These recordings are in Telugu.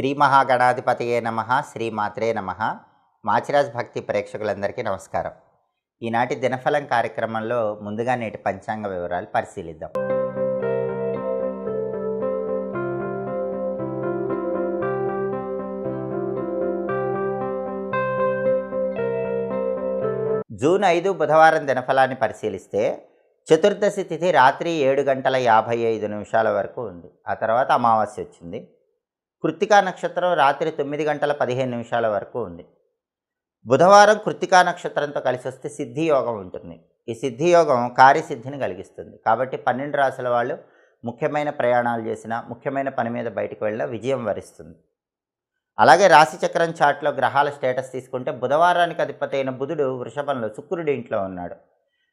శ్రీ మహాగణాధిపతియే నమ శ్రీమాత్రే నమ. మాచిరాజ్ భక్తి ప్రేక్షకులందరికీ నమస్కారం. ఈనాటి దినఫలం కార్యక్రమంలో ముందుగా నేటి పంచాంగ వివరాలు పరిశీలిద్దాం. జూన్ ఐదు బుధవారం దినఫలాన్ని పరిశీలిస్తే చతుర్దశి తిథి రాత్రి ఏడు గంటల యాభై ఐదు నిమిషాల వరకు ఉంది. ఆ తర్వాత అమావాస్య వచ్చింది. కృత్తికా నక్షత్రం రాత్రి తొమ్మిది గంటల పదిహేను నిమిషాల వరకు ఉంది. బుధవారం కృత్తికా నక్షత్రంతో కలిసి వస్తే సిద్ధి యోగం ఉంటుంది. ఈ సిద్ధి యోగం కార్యసిద్ధిని కలిగిస్తుంది. కాబట్టి పన్నెండు రాసుల వాళ్ళు ముఖ్యమైన ప్రయాణాలు చేసినా ముఖ్యమైన పని మీద బయటకు వెళ్ళినా విజయం వరిస్తుంది. అలాగే రాశిచక్రం చాట్లో గ్రహాల స్టేటస్ తీసుకుంటే బుధవారానికి అధిపతి అయిన బుధుడు వృషభంలో శుక్రుడి ఇంట్లో ఉన్నాడు.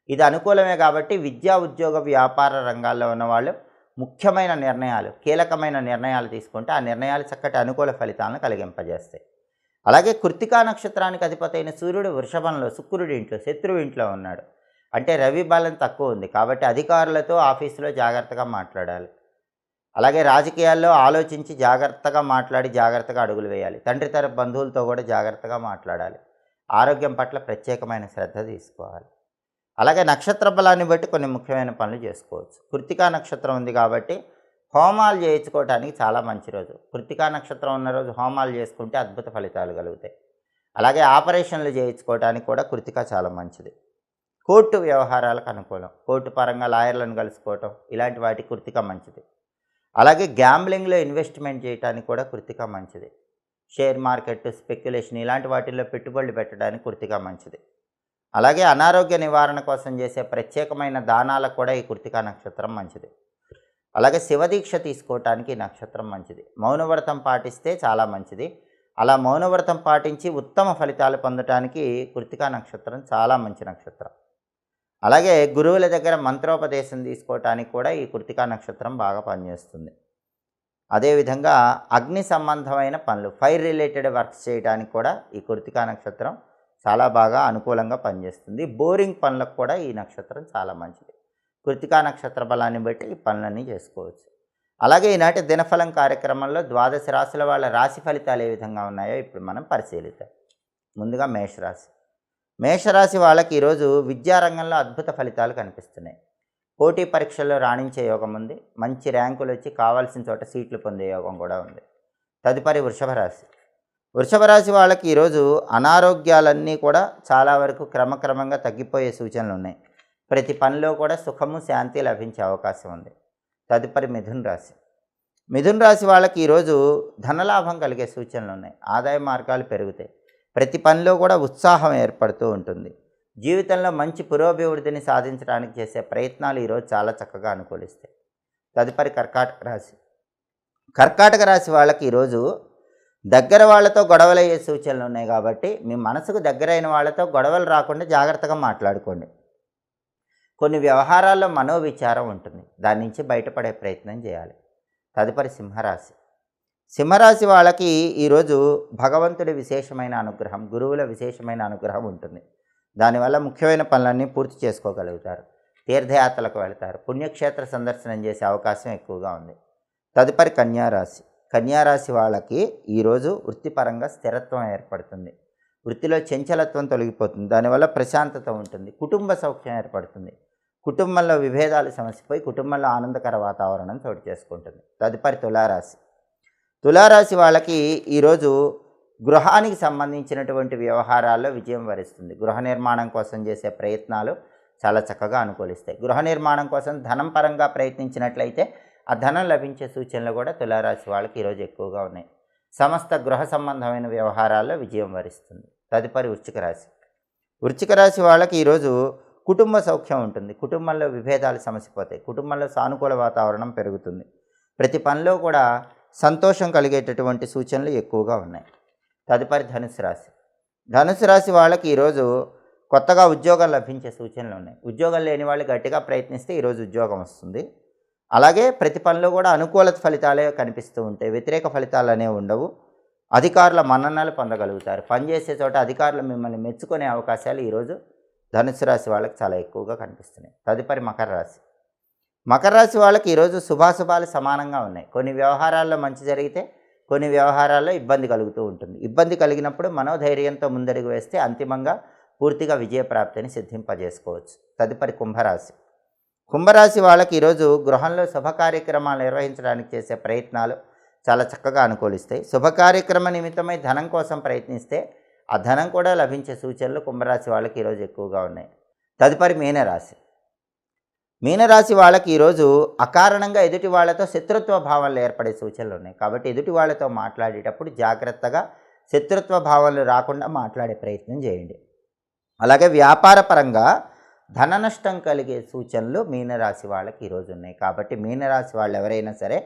ఇది అనుకూలమే కాబట్టి విద్యా ఉద్యోగ వ్యాపార రంగాల్లో ఉన్నవాళ్ళు ముఖ్యమైన నిర్ణయాలు కీలకమైన నిర్ణయాలు తీసుకుంటే ఆ నిర్ణయాలు చక్కటి అనుకూల ఫలితాలను కలిగింపజేస్తాయి. అలాగే కృతికా నక్షత్రానికి అధిపతైన సూర్యుడు వృషభంలో శుక్రుడి ఇంట్లో శత్రువు ఇంట్లో ఉన్నాడు. అంటే రవి బలం తక్కువ ఉంది కాబట్టి అధికారులతో ఆఫీసులో జాగ్రత్తగా మాట్లాడాలి. అలాగే రాజకీయాల్లో ఆలోచించి జాగ్రత్తగా మాట్లాడి జాగ్రత్తగా అడుగులు వేయాలి. తండ్రి తరపు బంధువులతో కూడా జాగ్రత్తగా మాట్లాడాలి. ఆరోగ్యం పట్ల ప్రత్యేకమైన శ్రద్ధ తీసుకోవాలి. అలాగే నక్షత్ర బలాన్ని బట్టి కొన్ని ముఖ్యమైన పనులు చేసుకోవచ్చు. కృతికా నక్షత్రం ఉంది కాబట్టి హోమాలు చేయించుకోవడానికి చాలా మంచి రోజు. కృతికా నక్షత్రం ఉన్న రోజు హోమాలు చేసుకుంటే అద్భుత ఫలితాలు కలుగుతాయి. అలాగే ఆపరేషన్లు చేయించుకోవడానికి కూడా కృతిక చాలా మంచిది. కోర్టు వ్యవహారాలకు అనుకూలం. కోర్టు పరంగా లాయర్లను కలుసుకోవటం ఇలాంటి వాటి కృతిక మంచిది. అలాగే గ్యాంబ్లింగ్లో ఇన్వెస్ట్మెంట్ చేయడానికి కూడా కృతిక మంచిది. షేర్ మార్కెట్ స్పెక్యులేషన్ ఇలాంటి వాటిల్లో పెట్టుబడులు పెట్టడానికి కృతిక మంచిది. అలాగే అనారోగ్య నివారణ కోసం చేసే ప్రత్యేకమైన దానాలకు కూడా ఈ కృతికా నక్షత్రం మంచిది. అలాగే శివదీక్ష తీసుకోవటానికి ఈ నక్షత్రం మంచిది. మౌనవ్రతం పాటిస్తే చాలా మంచిది. అలా మౌనవ్రతం పాటించి ఉత్తమ ఫలితాలు పొందటానికి కృతికా నక్షత్రం చాలా మంచి నక్షత్రం. అలాగే గురువుల దగ్గర మంత్రోపదేశం తీసుకోవటానికి కూడా ఈ కృతికా నక్షత్రం బాగా పనిచేస్తుంది. అదేవిధంగా అగ్ని సంబంధమైన పనులు ఫైర్ రిలేటెడ్ వర్క్స్ చేయడానికి కూడా ఈ కృతికా నక్షత్రం చాలా బాగా అనుకూలంగా పనిచేస్తుంది. బోరింగ్ పనులకు కూడా ఈ నక్షత్రం చాలా మంచిది. కృతికా నక్షత్ర బలాన్ని బట్టి ఈ పనులన్నీ చేసుకోవచ్చు. అలాగే ఈనాటి దినఫలం కార్యక్రమంలో ద్వాదశ రాశుల వాళ్ళ రాశి ఫలితాలు ఏ విధంగా ఉన్నాయో ఇప్పుడు మనం పరిశీలిద్దాం. ముందుగా మేషరాశి. మేషరాశి వాళ్ళకి ఈరోజు విద్యారంగంలో అద్భుత ఫలితాలు కనిపిస్తున్నాయి. పోటీ పరీక్షల్లో రాణించే యోగం ఉంది. మంచి ర్యాంకులు వచ్చి కావాల్సిన చోట సీట్లు పొందే యోగం కూడా ఉంది. తదుపరి వృషభ రాశి. వృషభ రాశి వాళ్ళకి ఈరోజు అనారోగ్యాలన్నీ కూడా చాలా వరకు క్రమక్రమంగా తగ్గిపోయే సూచనలు ఉన్నాయి. ప్రతి పనిలో కూడా సుఖము శాంతి లభించే అవకాశం ఉంది. తదుపరి మిథున్ రాశి. మిథున్ రాశి వాళ్ళకి ఈరోజు ధనలాభం కలిగే సూచనలు ఉన్నాయి. ఆదాయ మార్గాలు పెరుగుతాయి. ప్రతి పనిలో కూడా ఉత్సాహం ఏర్పడుతూ ఉంటుంది. జీవితంలో మంచి పురోభివృద్ధిని సాధించడానికి చేసే ప్రయత్నాలు ఈరోజు చాలా చక్కగా అనుకూలిస్తాయి. తదుపరి కర్కాటక రాశి. కర్కాటక రాశి వాళ్ళకి ఈరోజు దగ్గర వాళ్ళతో గొడవలు అయ్యే సూచనలు ఉన్నాయి కాబట్టి మీ మనసుకు దగ్గరైన వాళ్ళతో గొడవలు రాకుండా జాగ్రత్తగా మాట్లాడుకోండి. కొన్ని వ్యవహారాల్లో మనోవిచారం ఉంటుంది. దాని నుంచి బయటపడే ప్రయత్నం చేయాలి. తదుపరి సింహరాశి. సింహరాశి వాళ్ళకి ఈరోజు భగవంతుడి విశేషమైన అనుగ్రహం గురువుల విశేషమైన అనుగ్రహం ఉంటుంది. దానివల్ల ముఖ్యమైన పనులన్నీ పూర్తి చేసుకోగలుగుతారు. తీర్థయాత్రలకు వెళ్తారు. పుణ్యక్షేత్ర సందర్శనం చేసే అవకాశం ఎక్కువగా ఉంది. తదుపరి కన్యారాశి. కన్యారాశి వాళ్ళకి ఈరోజు వృత్తిపరంగా స్థిరత్వం ఏర్పడుతుంది. వృత్తిలో చంచలత్వం తొలగిపోతుంది. దానివల్ల ప్రశాంతత ఉంటుంది. కుటుంబ సౌఖ్యం ఏర్పడుతుంది. కుటుంబంలో విభేదాలు సమస్యపోయి కుటుంబంలో ఆనందకర వాతావరణం చోటు చేసుకుంటుంది. తదుపరి తులారాశి. తులారాశి వాళ్ళకి ఈరోజు గృహానికి సంబంధించినటువంటి వ్యవహారాల్లో విజయం వరిస్తుంది. గృహ నిర్మాణం కోసం చేసే ప్రయత్నాలు చాలా చక్కగా అనుకూలిస్తాయి. గృహ నిర్మాణం కోసం ధనం పరంగా ప్రయత్నించినట్లయితే ఆ ధనం లభించే సూచనలు కూడా తులారాశి వాళ్ళకి ఈరోజు ఎక్కువగా ఉన్నాయి. సమస్త గృహ సంబంధమైన వ్యవహారాల్లో విజయం వరిస్తుంది. తదుపరి వృచ్చిక రాశి. వృచ్చిక రాశి వాళ్ళకి ఈరోజు కుటుంబ సౌఖ్యం ఉంటుంది. కుటుంబంలో విభేదాలు సమసిపోతాయి. కుటుంబంలో సానుకూల వాతావరణం పెరుగుతుంది. ప్రతి పనిలో కూడా సంతోషం కలిగేటటువంటి సూచనలు ఎక్కువగా ఉన్నాయి. తదుపరి ధనుసు రాశి. ధనుసు రాశి వాళ్ళకి ఈరోజు కొత్తగా ఉద్యోగం లభించే సూచనలు ఉన్నాయి. ఉద్యోగం లేని వాళ్ళు గట్టిగా ప్రయత్నిస్తే ఈరోజు ఉద్యోగం వస్తుంది. అలాగే ప్రతి పనిలో కూడా అనుకూల ఫలితాలే కనిపిస్తూ ఉంటాయి. వ్యతిరేక ఫలితాలు అనేవి ఉండవు. అధికారుల మన్ననలు పొందగలుగుతారు. పనిచేసే చోట అధికారులు మిమ్మల్ని మెచ్చుకునే అవకాశాలు ఈరోజు ధనుసు రాశి వాళ్ళకి చాలా ఎక్కువగా కనిపిస్తున్నాయి. తదుపరి మకర రాశి. మకర రాశి వాళ్ళకి ఈరోజు శుభాశుభాలు సమానంగా ఉన్నాయి. కొన్ని వ్యవహారాల్లో మంచి జరిగితే కొన్ని వ్యవహారాల్లో ఇబ్బంది కలుగుతూ ఉంటుంది. ఇబ్బంది కలిగినప్పుడు మనోధైర్యంతో ముందడుగు వేస్తే అంతిమంగా పూర్తిగా విజయప్రాప్తిని సిద్ధింపజేసుకోవచ్చు. తదుపరి కుంభరాశి. కుంభరాశి వాళ్ళకి ఈరోజు గృహంలో శుభ కార్యక్రమాలు నిర్వహించడానికి చేసే ప్రయత్నాలు చాలా చక్కగా అనుకూలిస్తాయి. శుభ కార్యక్రమ నిమిత్తమై ధనం కోసం ప్రయత్నిస్తే ఆ ధనం కూడా లభించే సూచనలు కుంభరాశి వాళ్ళకి ఈరోజు ఎక్కువగా ఉన్నాయి. తదుపరి మీనరాశి. మీనరాశి వాళ్ళకి ఈరోజు అకారణంగా ఎదుటి వాళ్ళతో శత్రుత్వ భావాలు ఏర్పడే సూచనలు ఉన్నాయి. కాబట్టి ఎదుటి వాళ్ళతో మాట్లాడేటప్పుడు జాగ్రత్తగా శత్రుత్వ భావాలు రాకుండా మాట్లాడే ప్రయత్నం చేయండి. అలాగే వ్యాపార పరంగా ధన నష్టం కలిగే సూచనలు మీనరాశి వాళ్ళకి ఈరోజు ఉన్నాయి. కాబట్టి మీనరాశి వాళ్ళు ఎవరైనా సరే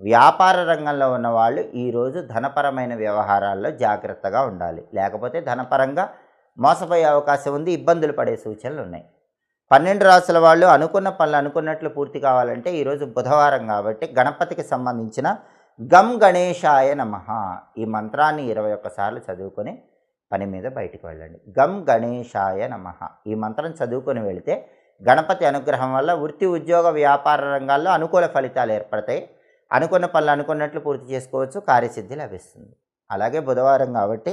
వ్యాపార రంగంలో ఉన్న వాళ్ళు ఈరోజు ధనపరమైన వ్యవహారాల్లో జాగ్రత్తగా ఉండాలి. లేకపోతే ధనపరంగా మోసపోయే అవకాశం ఉంది ఇబ్బందులు పడే సూచనలు ఉన్నాయి. పన్నెండు రాసుల వాళ్ళు అనుకున్న పనులు అనుకున్నట్లు పూర్తి కావాలంటే ఈరోజు బుధవారం కాబట్టి గణపతికి సంబంధించిన గమ్ గణేశాయ నమ ఈ మంత్రాన్ని ఇరవై ఒక్కసార్లు చదువుకొని పని మీద బయటికి వెళ్ళండి. గం గణేశాయ నమ. ఈ మంత్రం చదువుకొని వెళితే గణపతి అనుగ్రహం వల్ల వృత్తి ఉద్యోగ వ్యాపార రంగాల్లో అనుకూల ఫలితాలు ఏర్పడతాయి. అనుకున్న పనులు అనుకున్నట్లు పూర్తి చేసుకోవచ్చు. కార్యసిద్ధి లభిస్తుంది. అలాగే బుధవారం కాబట్టి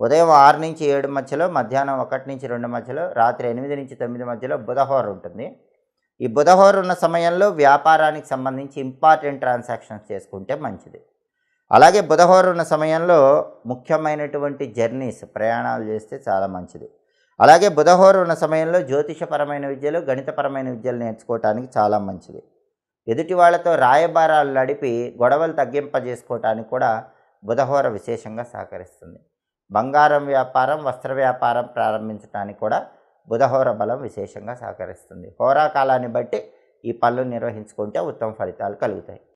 ఉదయం ఆరు నుంచి ఏడు మధ్యలో మధ్యాహ్నం ఒకటి నుంచి రెండు మధ్యలో రాత్రి ఎనిమిది నుంచి తొమ్మిది మధ్యలో బుధహోర ఉంటుంది. ఈ బుధహోర ఉన్న సమయంలో వ్యాపారానికి సంబంధించి ఇంపార్టెంట్ ట్రాన్సాక్షన్స్ చేసుకుంటే మంచిది. అలాగే బుధహోర ఉన్న సమయంలో ముఖ్యమైనటువంటి జర్నీస్ ప్రయాణాలు చేస్తే చాలా మంచిది. అలాగే బుధహోర ఉన్న సమయంలో జ్యోతిషపరమైన విద్యలు గణితపరమైన విద్యలు నేర్చుకోవటానికి చాలా మంచిది. ఎదుటి వాళ్ళతో రాయబారాలు నడిపి గొడవలు తగ్గింపజేసుకోవటానికి కూడా బుధహోర విశేషంగా సహకరిస్తుంది. బంగారం వ్యాపారం వస్త్ర వ్యాపారం ప్రారంభించడానికి కూడా బుధహోర బలం విశేషంగా సహకరిస్తుంది. హోరా కాలాన్ని బట్టి ఈ పనులు నిర్వహించుకుంటే ఉత్తమ ఫలితాలు కలుగుతాయి.